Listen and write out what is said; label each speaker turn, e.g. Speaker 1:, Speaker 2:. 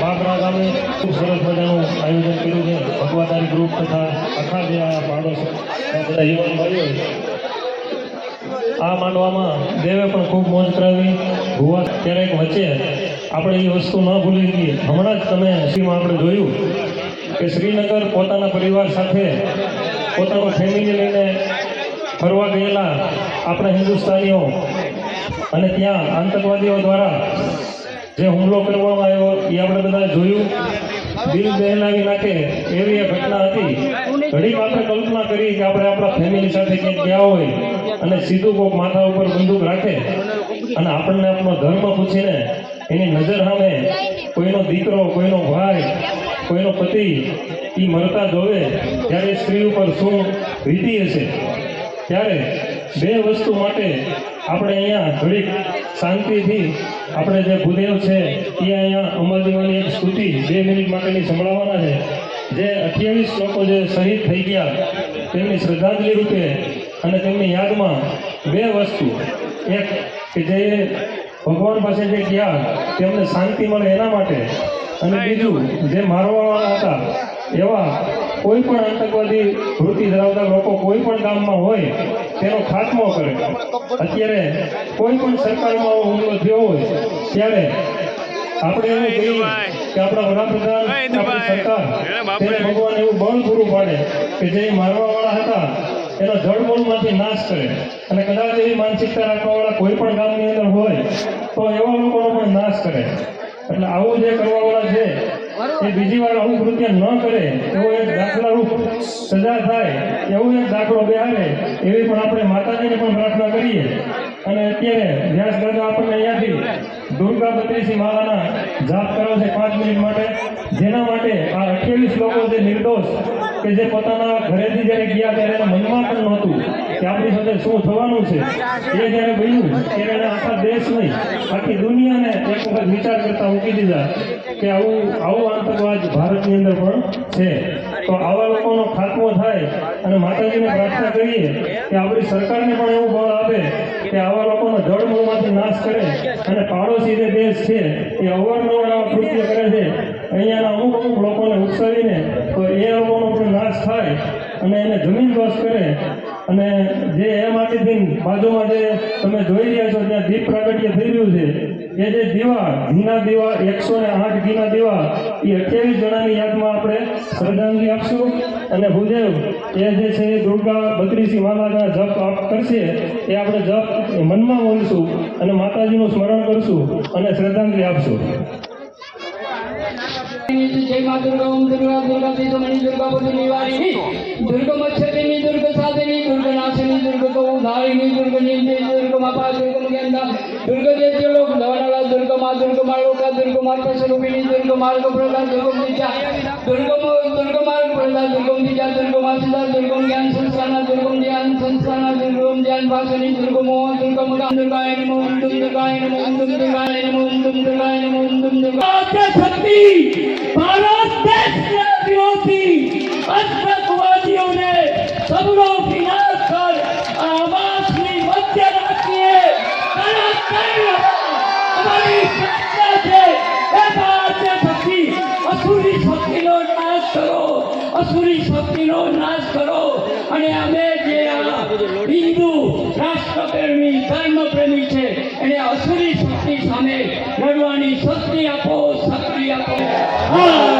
Speaker 1: બાબરા ગામે ખૂબ સરસ મજાનું આયોજન કર્યું છે. ભગવાદારી ગ્રુપ તથા આખા જે આ પાડોશ બધા યુવાન ભાઈઓ. આ માંડવામાં દેવે પણ ખૂબ મોજ કરાવી. ભુવા ક્યારેક વચ્ચે આપણે એ વસ્તુ ન ભૂલી ગઈ હમણાં જ તમે શ્રીમાં આપણે જોયું કે શ્રીનગર પોતાના પરિવાર સાથે પોતાનું ફેમિલી લઈને ફરવા ગયેલા આપણા હિન્દુસ્તાનીઓ. અને ત્યાં આતંકવાદીઓ દ્વારા જે હુમલો કરવામાં આવ્યો, એ આપણે બધા જોયું. દિલ દહેલાવી નાખે એવી એ ઘટના હતી. ઘડીક આપણે કલ્પના કરી કે આપણે આપણા ફેમિલી સાથે ક્યાંક ગયા હોય અને સીધું કોક માથા ઉપર બંદૂક રાખે અને આપણને આપણો ધર્મ પૂછીને એની નજર સામે કોઈનો દીકરો, કોઈનો ભાઈ, કોઈનો પતિ એ મરતા જોવે, ત્યારે સ્ત્રી ઉપર શું વીતી હશે? ત્યારે બે વસ્તુ માટે આપણે અહીંયા ઘડીક શાંતિથી આપણે જે ભૂદેવ છે એ અહીંયા અંબાજીમાંની એક સ્તુતિ બે મિનિટ માટેની સંભળાવવાના છે. જે અઠ્યાવીસ લોકો જે શહીદ થઈ ગયા તેમની શ્રદ્ધાંજલિ રૂપે અને તેમની યાદમાં બે વસ્તુ. એક કે જે ભગવાન પાસે જે ગયા તેમને શાંતિ મળે એના માટે. અને બીજું જે મારવાવાળા હતા એવા કોઈ પણ આતંકવાદી વૃત્તિ ધરાવતા લોકો કોઈ પણ ગામમાં હોય તેનો ખાત્મો કરે. અત્યારે કોઈ પણ સરકારમાં હુમલો થયો હોય ત્યારે આપણે એવું કહીએ કે આપણા વડાપ્રધાન આપણી સરકાર તેને ભગવાન એવું બળ પૂરું પાડે કે જે મારવાવાળા હતા એનો જળમૂળમાંથી નાશ કરે. અને કદાચ એવી માનસિકતા રાખવાવાળા કોઈ પણ ગામની અંદર હોય તો એવા લોકોનો પણ નાશ કરે. એટલે આવું જે કરવાવાળા છે એ બીજી વાર આવું કૃત્ય ન કરે એવો એક દાખલારૂપ સજા થાય એવો એક દાખલો બેહારે એવી પણ આપણે માતાજીને પણ પ્રાર્થના કરીએ. અને અત્યારે વ્યાસ દાદા આપણને અહીંયાથી દુર્ગા બત્રીસી માલાના જાપ કરાવશે પાંચ મિનિટ માટે. જેના માટે આ અઠ્યાવીસ લોકો જે નિર્દોષ કે જે પોતાના ઘરેથી જ્યારે ગયા ત્યારે એના મનમાં પણ નહોતું કે આપણી સાથે શું થવાનું છે. એ જ્યારે બન્યું ત્યારે આખા દેશ આખી દુનિયાને એક વખત વિચાર કરતા મૂકી દીધા કે આવું આવું આતંકવાદ ભારતની અંદર પણ છે. તો આવા લોકોનો ખાત્મો થાય અને માતાજીને પ્રાર્થના કરીએ કે આપણી સરકારને પણ એવું બળ આપે કે આવા લોકોનો જળમૂળમાંથી નાશ કરે અને પાડોશી જે દેશ છે એ અવારનવાર આવા કૃત્ય કરે છે. અહીંયાના અમુક અમુક લોકોને ઉકસાવીને તો એ લોકોનો પણ નાશ થાય અને એને જમીન દોષ કરે અને જે એ માટેથી બાજુમાં જે તમે જોઈ રહ્યા છો ત્યાં દીપ પ્રાગટ્ય થઈ રહ્યું છે, એ જે દીવા ઘીના દીવા, એકસો ને આઠ ઘીના દીવા, એ અઠ્યાવીસ જણાની યાદમાં આપણે શ્રદ્ધાંજલિ આપશું. અને ભૂદેવ, એ જે છે એ દુર્ગા બત્રીસી માતાના જપ આપ કરશે, એ આપણે જપ મનમાં બોલશું અને માતાજીનું સ્મરણ કરશું અને શ્રદ્ધાંજલિ આપશું.
Speaker 2: જય મા દુર્ગા, ઓમ દુર્ગા દુર્ગા સીતમણી દુર્ગા, બુદ્ધ નિવારિણી દુર્ગા મચ્છરિણી માળોકા દુર્ગા માતા સ્વરૂપિણી દુર્ગા માર્ગ પ્રલા દુર્ગા દિજા દુર્ગા મો દુર્ગા માર્ગ પ્રલા દુર્ગા દિજા દુર્ગા માસિદા દુર્ગા જ્ઞાન સંસ્થાના દુર્ગા ધ્યાન સંસ્થાના દુર્ગા ધ્યાન ભાષણી દુર્ગા મોહ દુર્ગા મગા દુર્ગાય નમો અસુરી શક્તિનો નાશ કરો, અસુરી શક્તિનો નાશ કરો. અને અમે જે હિન્દુ રાષ્ટ્રપ્રેમી, ધર્મપ્રેમી છે, એને અસુરી શક્તિ સામે લડવાની શક્તિ આપો શક્તિ આપો. હા